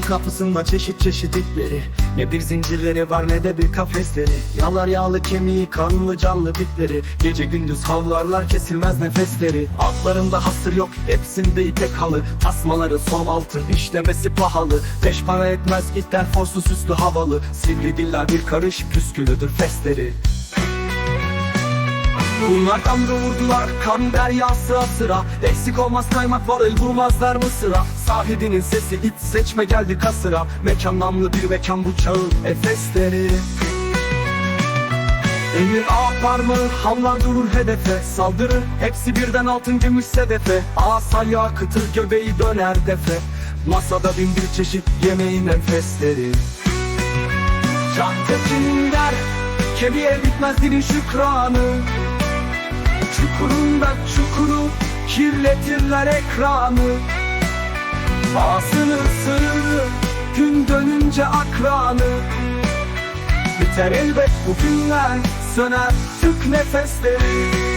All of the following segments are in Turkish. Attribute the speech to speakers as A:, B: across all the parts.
A: kapısında çeşit çeşit itleri Ne bir zincirleri var ne de bir kafesleri. Yalar yağlı kemiği kanlı canlı bitleri. Gece gündüz havlarlar kesilmez nefesleri. Altlarında hasır yok hepsinde ipek halı. Tasmaları som altın işlemesi pahalı. Beş para etmez ipler forslu süslü havalı. Sivri diller bir karış püskülüdür fesleri Bunlar kan vurdular kan derya sıra Eksik olmaz kaymak varıl vurmazlar mı sıra? Sahibinin sesi it seçme geldi kasıra. Mekan namlı bir mekan bu çağın Efesleri. Emir ağ parmağı hamlar durur hedefe. Saldırı hepsi birden altın gümüş sedefe. Ağ salya kıtır göbeği döner defe. Masada bin bir çeşit yemeğin enfesleri. Can der Kemiğe bitmez dilin şükranı Çukurunda çukuru kirletirler ekranı. Ağzını sığırır gün dönünce akranı. Biter elbet bu günler söner tık nefesleri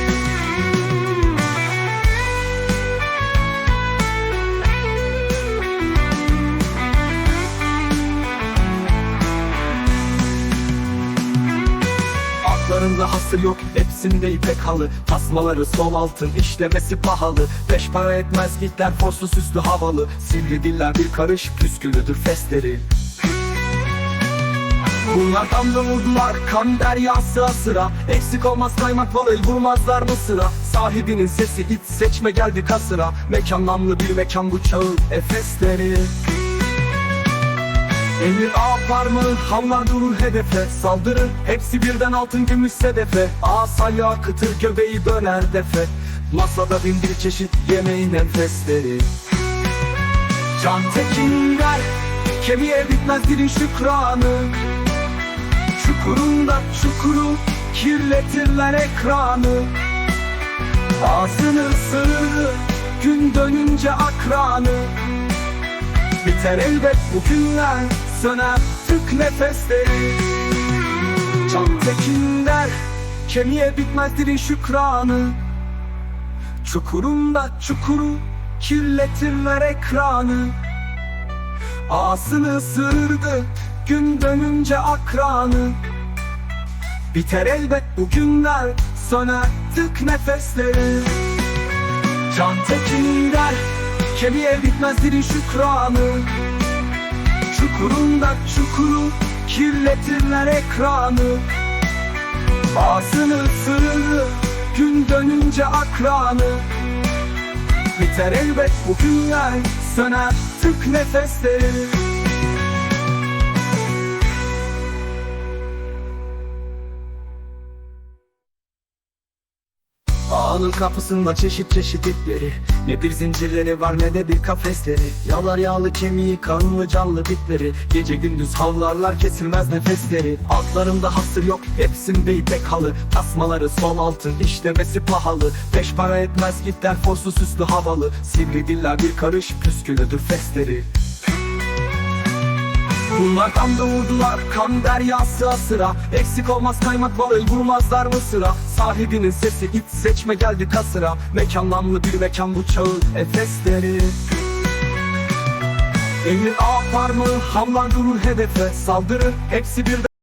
A: Atlarında hasır yok hepsinde ipek halı Tasmaları sol altın işlemesi pahalı. Beş para etmez gitler forslu süslü havalı. Sivri diller bir karış püskülüdür fesleri Bunlar damla vurdular kan deryası sıra Eksik olmaz kaymak varıl vurmazlar mı sıra? Sahibinin sesi it seçme geldi kasıra. Mekan namlı bir mekan bu çağın Efesleri Emir ağ parmağı hamlar durur hedefe. Saldırı hepsi birden altın gümüş sedefe. Ağ salya kıtır göbeği döner defe. Masada bin bir çeşit yemeğin enfesleri. Can tekinler Kemiğe bitmez dilin şükranı. Çukurunda çukuru kirletirler ekranı. Ağzını sığırır gün dönünce akranı. Biter elbet bu günler söner tık nefesleri. Can tekin der kemiğe bitmez dilin şükranı. Çukurunda çukuru kirletirler ekranı. Ağzını sığırdı gün dönünce akranı. Biter elbet bu günler söner tık nefesleri. Can tekin der Kemiğe bitmez dilin şükranı Çukurunda çukuru kirletirler ekranı. Ağzını sığırır gün dönünce akranı. Biter elbet bu günler söner tık nefesleri Ağanın kapısında çeşit çeşit ipleri. Ne bir zincirleri var ne de bir kafesleri. Yalar yağlı kemiği kanlı canlı bitleri. Gece gündüz havlarlar kesilmez nefesleri. Altlarında hasır yok hepsinde ipek halı. Tasmaları sol altın işlemesi pahalı. Beş para etmez gitler forslu süslü havalı. Sivri diller bir karış püskülüdür fesleri Bunlar kan doğurdular kan deryası sıra Eksik olmaz kaymak varıl vurmazlar mı sıra Sahibinin sesi it seçme geldi kasıra. Mekan namlı bir mekan bu çağın Efesleri. Emir ağ parmağı hamlar durur hedefe. Saldırı hepsi birden